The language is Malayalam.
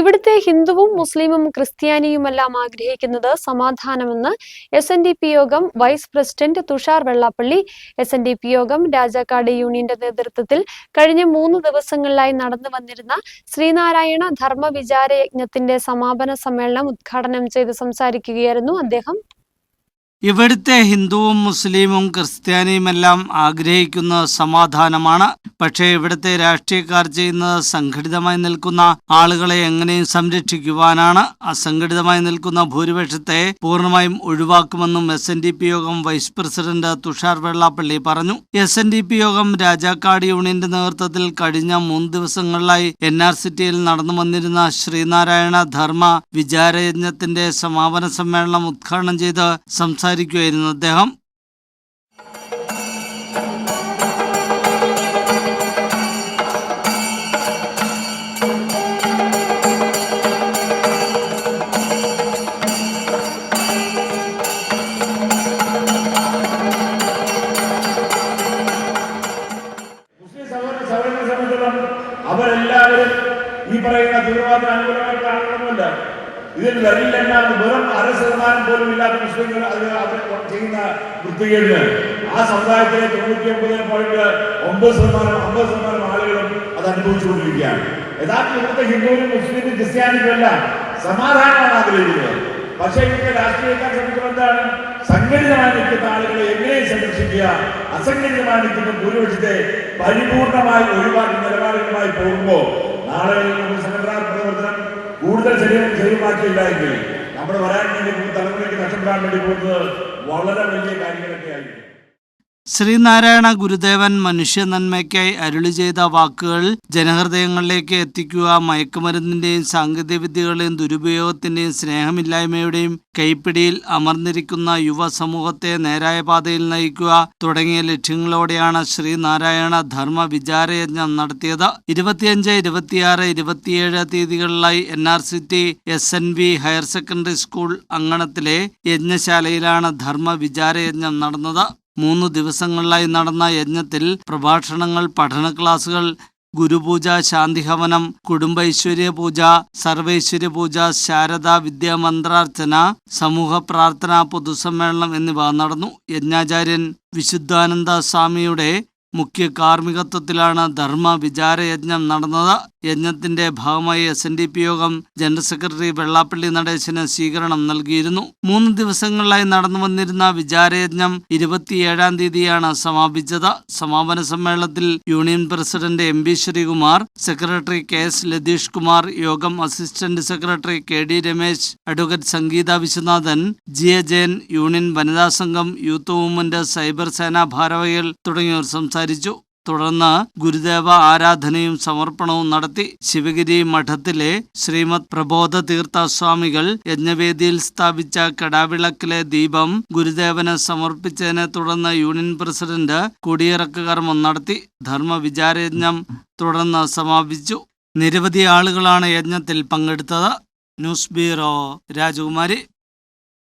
ഇവിടുത്തെ ഹിന്ദുവും മുസ്ലിമും ക്രിസ്ത്യാനിയുമെല്ലാം ആഗ്രഹിക്കുന്നത് സമാധാനമെന്ന് എസ് എൻ ഡി പി യോഗം vice president Thushar Vellappally S N D P യോഗം രാജാക്കാട് യൂണിയന്റെ നേതൃത്വത്തിൽ കഴിഞ്ഞ മൂന്ന് ദിവസങ്ങളിലായി നടന്നു വന്നിരുന്ന ശ്രീനാരായണ ധർമ്മ വിചാരയജ്ഞത്തിന്റെ സമാപന സമ്മേളനം ഉദ്ഘാടനം ചെയ്ത് സംസാരിക്കുകയായിരുന്നു അദ്ദേഹം. ഇവിടുത്തെ ഹിന്ദുവും മുസ്ലിമും ക്രിസ്ത്യാനിയുമെല്ലാം ആഗ്രഹിക്കുന്ന സമാധാനമാണ്. പക്ഷേ ഇവിടുത്തെ രാഷ്ട്രീയക്കാർ ചെയ്യുന്നത് സംഘടിതമായി നിൽക്കുന്ന ആളുകളെ എങ്ങനെയും സംരക്ഷിക്കുവാനാണ് അസംഘടിതമായി നിൽക്കുന്ന ഭൂരിപക്ഷത്തെ പൂർണമായും ഒഴിവാക്കുമെന്നും എസ് യോഗം വൈസ് പ്രസിഡന്റ് തുഷാർ വെള്ളാപ്പള്ളി പറഞ്ഞു. എസ് യോഗം രാജാക്കാട് യൂണിയന്റെ നേതൃത്വത്തിൽ കഴിഞ്ഞ മൂന്ന് ദിവസങ്ങളിലായി എൻ ആർ സിറ്റിയിൽ നടന്നു വന്നിരുന്ന ശ്രീനാരായണ ധർമ്മ വിചാരയജ്ഞത്തിന്റെ സമാപന സമ്മേളനം ഉദ്ഘാടനം ചെയ്ത് സംസാരിക്കുകയായിരുന്നു അദ്ദേഹം. അവരെല്ലാവരും ഈ പറയുന്ന തീവ്രവാദത്തിന് അനുകൂലമായിട്ട് കാണണമെന്നില്ല. ഇതിൽ എന്നാണ് വെറും അര ശതമാനം പോലും ഇല്ലാത്ത മുസ്ലിങ്ങൾ അത് അവർ ചെയ്യുന്ന വൃത്തികേട്. ആ സമുദായത്തിലെ തൊണ്ണൂറ്റി ഒമ്പത് പോയിന്റ് ഒമ്പത് ശതമാനം അമ്പത് ശതമാനം ആളുകളും അത് അനുഭവിച്ചുകൊണ്ടിരിക്കുകയാണ്. യഥാർത്ഥ ഇവിടുത്തെ ഹിന്ദുവിനും മുസ്ലിമും ക്രിസ്ത്യാനിക്കും എല്ലാം സമാധാനമാണ് ആഗ്രഹിക്കുന്നത് പക്ഷേ ഇവിടുത്തെ രാഷ്ട്രീയക്കാർ ശ്രമിക്കുന്നത് എന്താണ്? സംഘടിതമായി നിൽക്കുന്ന ആളുകളെ എങ്ങനെയും സംരക്ഷിക്കുക അസംഘടിതമായി നിൽക്കുന്ന ഭൂരിപക്ഷത്തെ പരിപൂർണമായി ഒഴിവാക്കുന്ന നിലപാടുകളുമായി പോകുമ്പോൾ നാളെ സംഘടനാ പ്രവർത്തനം കൂടുതൽ ശരീരം ശരീരമാക്കിയില്ലായെങ്കിൽ നമ്മൾ വരാൻ വേണ്ടി പോകുന്ന തലമുറയ്ക്ക് നഷ്ടപ്പെടാൻ വേണ്ടി പോകുന്നത് വളരെ വലിയ കാര്യങ്ങളൊക്കെ ആയിരിക്കും ശ്രീനാരായണ ഗുരുദേവൻ മനുഷ്യ നന്മയ്ക്കായി അരുളി ചെയ്ത വാക്കുകൾ ജനഹൃദയങ്ങളിലേക്ക് എത്തിക്കുക മയക്കുമരുന്നിന്റെയും സാങ്കേതിക വിദ്യകളുടെയും ദുരുപയോഗത്തിന്റെയും സ്നേഹമില്ലായ്മയുടെയും കൈപ്പിടിയിൽ അമർന്നിരിക്കുന്ന യുവ സമൂഹത്തെ നേരായ പാതയിൽ നയിക്കുക തുടങ്ങിയ ലക്ഷ്യങ്ങളോടെയാണ് ശ്രീനാരായണ ധർമ്മ വിചാരയജ്ഞം നടത്തിയത്. ഇരുപത്തിയഞ്ച് ഇരുപത്തിയാറ് ഇരുപത്തിയേഴ് തീയതികളിലായി N R C T S N V higher secondary school അങ്കണത്തിലെ യജ്ഞശാലയിലാണ് ധർമ്മ വിചാരയജ്ഞം നടന്നത്. മൂന്ന് ദിവസങ്ങളിലായി നടന്ന യജ്ഞത്തിൽ പ്രഭാഷണങ്ങൾ പഠന ക്ലാസുകൾ ഗുരുപൂജ ശാന്തിഹവനം കുടുംബൈശ്വര്യ പൂജ സർവൈശ്വര്യ പൂജ ശാരദ വിദ്യാമന്ത്രാർച്ചന സമൂഹ പ്രാർത്ഥന പൊതുസമ്മേളനം എന്നിവ നടന്നു. യജ്ഞാചാര്യൻ വിശുദ്ധാനന്ദ സ്വാമിയുടെ മുഖ്യ കാർമ്മികത്വത്തിലാണ് ധർമ്മ വിചാരയജ്ഞം നടന്നത്. യജ്ഞത്തിന്റെ ഭാഗമായി എസ് എൻ ഡി പി യോഗം ജനറൽ സെക്രട്ടറി വെള്ളാപ്പള്ളി നടേശന് സ്വീകരണം നൽകിയിരുന്നു. മൂന്ന് ദിവസങ്ങളിലായി നടന്നു വന്നിരുന്ന വിചാരയജ്ഞം ഇരുപത്തിയേഴാം തീയതിയാണ് സമാപിച്ചത്. സമാപന സമ്മേളനത്തിൽ union president M B Sreekumar secretary K S Latheesh Kumar യോഗം assistant secretary K D Ramesh advocate Sangeetha Viswanathan G A Jayan union വനിതാ സംഘം യൂത്ത് മൂവ്മെന്റ് സൈബർ സേനാ ഭാരവാഹികൾ തുടങ്ങിയവർ സംസാരിച്ചു. തുടർന്ന് ഗുരുദേവ ആരാധനയും സമർപ്പണവും നടത്തി ശിവഗിരി മഠത്തിലെ ശ്രീമദ് പ്രബോധ തീർത്ഥസ്വാമികൾ യജ്ഞവേദിയിൽ സ്ഥാപിച്ച കടാവിളക്കിലെ ദീപം ഗുരുദേവന് സമർപ്പിച്ചതിനെ തുടർന്ന് യൂണിയൻ പ്രസിഡന്റ് കൊടിയിറക്ക് കർമ്മം നടത്തി ധർമ്മ വിചാരയജ്ഞം തുടർന്ന് സമാപിച്ചു. നിരവധി ആളുകളാണ് യജ്ഞത്തിൽ പങ്കെടുത്തത്. ന്യൂസ് ബ്യൂറോ രാജകുമാരി.